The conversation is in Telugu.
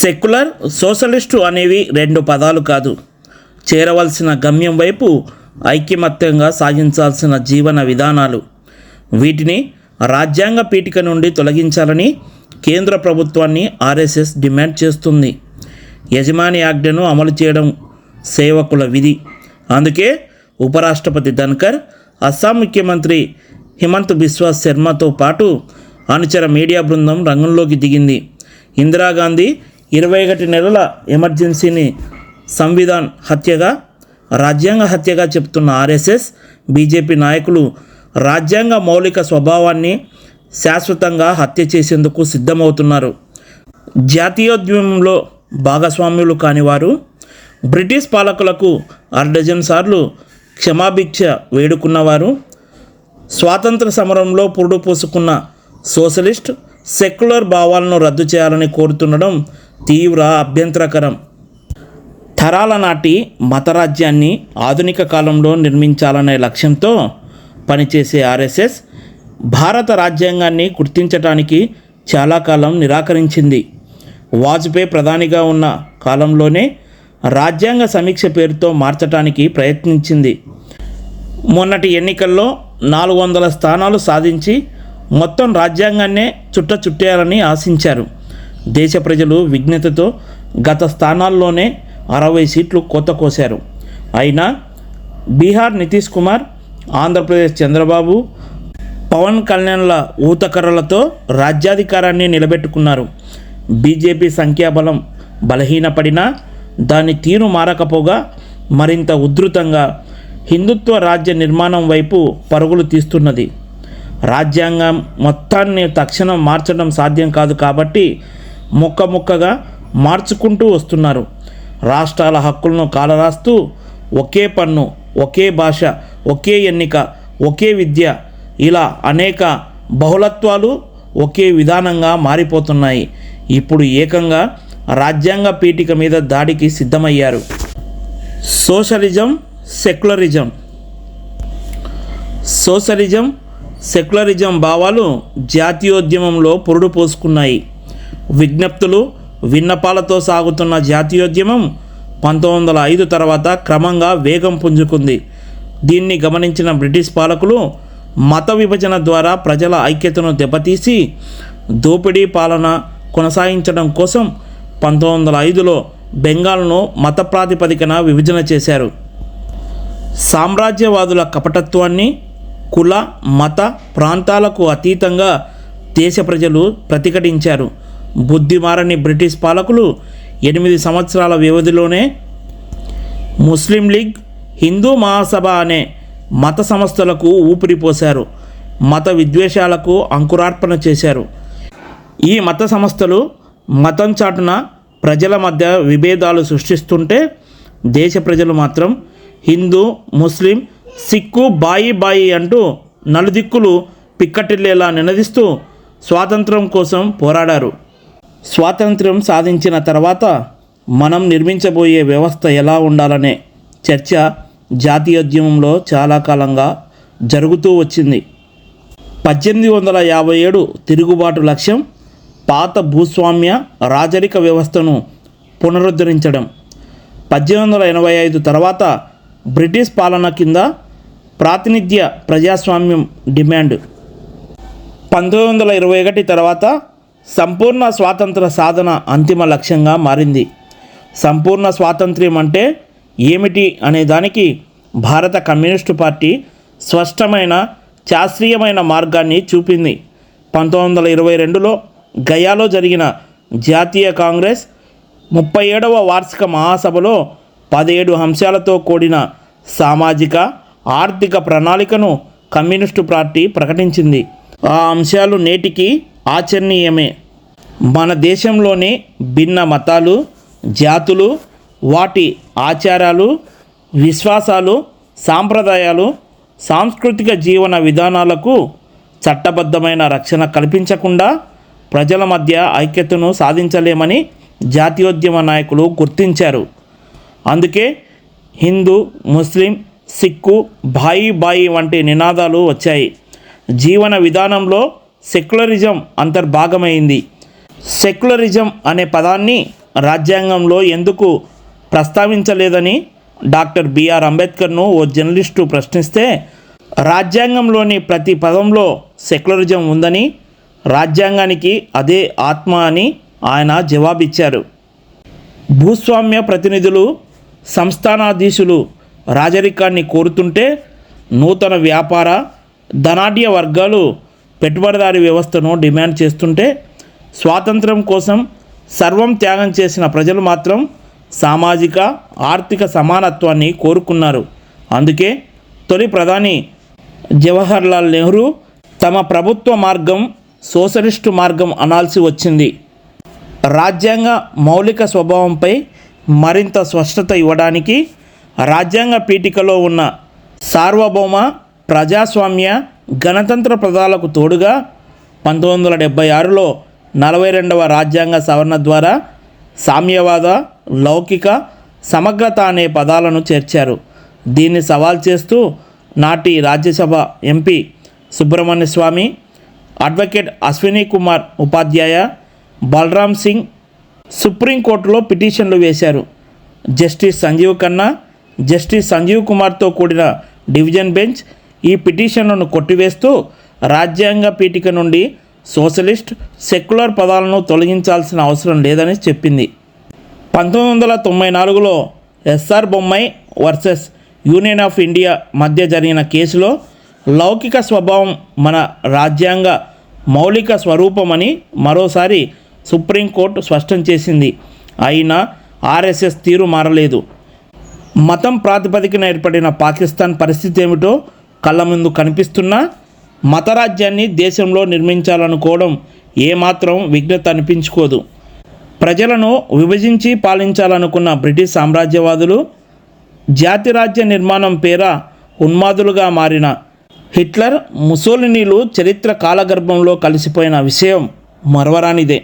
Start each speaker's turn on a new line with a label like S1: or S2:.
S1: సెక్యులర్ సోషలిస్టు అనేవి రెండు పదాలు కాదు. చేరవలసిన గమ్యం వైపు ఐక్యమత్యంగా సాగించాల్సిన జీవన విధానాలు. వీటిని రాజ్యాంగ పీఠిక నుండి తొలగించాలని కేంద్ర ప్రభుత్వాన్ని ఆర్ఎస్ఎస్ డిమాండ్ చేస్తుంది. యజమాని ఆజ్ఞను అమలు చేయడం సేవకుల విధి. అందుకే ఉపరాష్ట్రపతి ధన్కర్ అస్సాం ముఖ్యమంత్రి హిమంత్ బిశ్వా శర్మతో పాటు అనుచర మీడియా బృందం రంగంలోకి దిగింది. ఇందిరాగాంధీ ఇరవై ఒకటి నెలల ఎమర్జెన్సీని సంవిధాన్ హత్యగా రాజ్యాంగ హత్యగా చెప్తున్న ఆర్ఎస్ఎస్ బీజేపీ నాయకులు రాజ్యాంగ మౌలిక స్వభావాన్ని శాశ్వతంగా హత్య చేసేందుకు సిద్ధమవుతున్నారు. జాతీయోద్యమంలో భాగస్వామ్యులు కానివారు బ్రిటిష్ పాలకులకు అర్డజన్ సార్లు క్షమాభిక్ష వేడుకున్నవారు స్వాతంత్ర సమరంలో పురుడు పోసుకున్న సోషలిస్ట్ సెక్యులర్ భావాలను రద్దు చేయాలని కోరుతుండడం తీవ్ర అభ్యంతరకరం. తరాల నాటి మతరాజ్యాన్ని ఆధునిక కాలంలో నిర్మించాలనే లక్ష్యంతో పనిచేసే ఆర్ఎస్ఎస్ భారత రాజ్యాంగాన్ని గుర్తించడానికి చాలా కాలం నిరాకరించింది. వాజ్పేయి ప్రధానిగా ఉన్న కాలంలోనే రాజ్యాంగ సమీక్ష పేరుతో మార్చటానికి ప్రయత్నించింది. మొన్నటి ఎన్నికల్లో నాలుగు వందల స్థానాలు సాధించి మొత్తం రాజ్యాంగాన్నే చుట్ట చుట్టేయాలని ఆశించారు. దేశ ప్రజలు విజ్ఞతతో గత స్థానాల్లోనే అరవై సీట్లు కోత కోశారు. అయినా బీహార్ నితీష్ కుమార్ ఆంధ్రప్రదేశ్ చంద్రబాబు పవన్ కళ్యాణ్ల ఊతకర్రలతో రాజ్యాధికారాన్ని నిలబెట్టుకున్నారు. బీజేపీ సంఖ్యాబలం బలహీనపడినా దాని తీరు మారకపోగా మరింత ఉధృతంగా హిందుత్వ రాజ్య నిర్మాణం వైపు పరుగులు తీస్తున్నది. రాజ్యాంగం మొత్తాన్ని తక్షణం మార్చడం సాధ్యం కాదు కాబట్టి ముక్క ముక్కగా మార్చుకుంటూ వస్తున్నారు. రాష్ట్రాల హక్కులను కాలరాస్తూ ఒకే పన్ను ఒకే భాష ఒకే ఎన్నిక ఒకే విద్య ఇలా అనేక బహుళత్వాలు ఒకే విధానంగా మారిపోతున్నాయి. ఇప్పుడు ఏకంగా రాజ్యాంగ పీఠిక మీద దాడికి సిద్ధమయ్యారు. Socialism secularism. సోషలిజం సెక్యులరిజం భావాలు జాతీయోద్యమంలో పురుడు పోసుకున్నాయి. విజ్ఞప్తులు విన్నపాలతో సాగుతున్న జాతీయోద్యమం పంతొమ్మిది వందల ఐదు తర్వాత క్రమంగా వేగం పుంజుకుంది. దీన్ని గమనించిన బ్రిటిష్ పాలకులు మత విభజన ద్వారా ప్రజల ఐక్యతను దెబ్బతీసి దోపిడీ పాలన కొనసాగించడం కోసం పంతొమ్మిది వందల ఐదులో బెంగాల్ను మత ప్రాతిపదికన విభజన చేశారు. సామ్రాజ్యవాదుల కపటత్వాన్ని కుల మత ప్రాంతాలకు అతీతంగా దేశ ప్రజలు ప్రతిఘటించారు. బుద్ధిమారని బ్రిటిష్ పాలకులు ఎనిమిది సంవత్సరాల వ్యవధిలోనే ముస్లిం లీగ్ హిందూ మహాసభ అనే మత సంస్థలకు ఊపిరిపోశారు మత విద్వేషాలకు అంకురార్పణ చేశారు. ఈ మత సంస్థలు మతం చాటున ప్రజల మధ్య విభేదాలు సృష్టిస్తుంటే దేశ ప్రజలు మాత్రం హిందూ ముస్లిం సిక్కు బాయి బాయి అంటూ నలుదిక్కులు పిక్కటిల్లేలా నినదిస్తూ స్వాతంత్రం కోసం పోరాడారు. స్వాతంత్ర్యం సాధించిన తర్వాత మనం నిర్మించబోయే వ్యవస్థ ఎలా ఉండాలనే చర్చ జాతీయోద్యమంలో చాలా కాలంగా జరుగుతూ వచ్చింది. పద్దెనిమిది వందల యాభై ఏడు తిరుగుబాటు లక్ష్యం పాత భూస్వామ్య రాజరిక వ్యవస్థను పునరుద్ధరించడం. పద్దెనిమిది వందల ఎనభై ఐదు తర్వాత బ్రిటిష్ పాలన కింద ప్రాతినిధ్య ప్రజాస్వామ్యం డిమాండ్. పంతొమ్మిది వందల ఇరవై ఒకటి తర్వాత సంపూర్ణ స్వాతంత్ర సాధన అంతిమ లక్ష్యంగా మారింది. సంపూర్ణ స్వాతంత్ర్యం అంటే ఏమిటి అనే దానికి భారత కమ్యూనిస్టు పార్టీ స్పష్టమైన శాస్త్రీయమైన మార్గాన్ని చూపింది. పంతొమ్మిది వందల ఇరవై రెండులో గయాలో జరిగిన జాతీయ కాంగ్రెస్ ముప్పై ఏడవ వార్షిక మహాసభలో పదిహేడు అంశాలతో కూడిన సామాజిక ఆర్థిక ప్రణాళికను కమ్యూనిస్టు పార్టీ ప్రకటించింది. ఆ అంశాలు నేటికి ఆచరణీయమే. మన దేశంలోని భిన్న మతాలు జాతులు వాటి ఆచారాలు విశ్వాసాలు సాంప్రదాయాలు సాంస్కృతిక జీవన విధానాలకు చట్టబద్ధమైన రక్షణ కల్పించకుండా ప్రజల మధ్య ఐక్యతను సాధించలేమని జాతీయోద్యమ నాయకులు గుర్తించారు. అందుకే హిందూ ముస్లిం సిక్కు బాయి బాయి వంటి నినాదాలు వచ్చాయి. జీవన విధానంలో సెక్యులరిజం అంతర్భాగమైంది. సెక్యులరిజం అనే పదాన్ని రాజ్యాంగంలో ఎందుకు ప్రస్తావించలేదని డాక్టర్ బిఆర్ అంబేద్కర్ను ఓ జర్నలిస్టు ప్రశ్నిస్తే రాజ్యాంగంలోని ప్రతి పదంలో సెక్యులరిజం ఉందని రాజ్యాంగానికి అదే ఆత్మ అని ఆయన జవాబిచ్చారు. భూస్వామ్య ప్రతినిధులు సంస్థానాధీశులు రాజరికాన్ని కోరుతుంటే నూతన వ్యాపార ధనాఢ్య వర్గాలు పెట్టుబడిదారీ వ్యవస్థను డిమాండ్ చేస్తుంటే స్వాతంత్రం కోసం సర్వం త్యాగం చేసిన ప్రజలు మాత్రం సామాజిక ఆర్థిక సమానత్వాన్ని కోరుకున్నారు. అందుకే తొలి ప్రధాని జవహర్లాల్ నెహ్రూ తమ ప్రభుత్వ మార్గం సోషలిస్టు మార్గం అనాల్సి వచ్చింది. రాజ్యాంగ మౌలిక స్వభావంపై మరింత స్పష్టత ఇవ్వడానికి రాజ్యాంగ పీఠికలో ఉన్న సార్వభౌమ ప్రజాస్వామ్య గణతంత్ర పదాలకు తోడుగా పంతొమ్మిది వందల డెబ్బై ఆరులో నలభై రెండవ రాజ్యాంగ సవరణ ద్వారా సామ్యవాద లౌకిక సమగ్రత అనే పదాలను చేర్చారు. దీన్ని సవాల్ చేస్తూ నాటి రాజ్యసభ ఎంపీ సుబ్రహ్మణ్య స్వామి అడ్వకేట్ అశ్విని కుమార్ ఉపాధ్యాయ బలరామ్ సింగ్ సుప్రీంకోర్టులో పిటిషన్లు వేశారు. జస్టిస్ సంజీవ్ ఖన్నా జస్టిస్ సంజీవ్ కుమార్తో కూడిన డివిజన్ బెంచ్ ఈ పిటిషన్లను కొట్టివేస్తూ రాజ్యాంగ పీఠిక నుండి సోషలిస్ట్ సెక్యులర్ పదాలను తొలగించాల్సిన అవసరం లేదని చెప్పింది. పంతొమ్మిది వందల తొంభై నాలుగులో S R Bommai versus Union of India మధ్య జరిగిన కేసులో లౌకిక స్వభావం మన రాజ్యాంగ మౌలిక స్వరూపమని మరోసారి సుప్రీంకోర్టు స్పష్టం చేసింది. అయినా ఆర్ఎస్ఎస్ తీరు మారలేదు. మతం ప్రాతిపదికన ఏర్పడిన పాకిస్తాన్ పరిస్థితి ఏమిటో కళ్ళ ముందు కనిపిస్తున్నా మతరాజ్యాన్ని దేశంలో నిర్మించాలనుకోవడం ఏమాత్రం విఘ్నత అనిపించుకోదు. ప్రజలను విభజించి పాలించాలనుకున్న బ్రిటిష్ సామ్రాజ్యవాదులు జాతిరాజ్య నిర్మాణం పేర ఉన్మాదులుగా మారిన హిట్లర్ ముసోలినీలు చరిత్ర కాలగర్భంలో కలిసిపోయిన విషయం మరవరానిదే.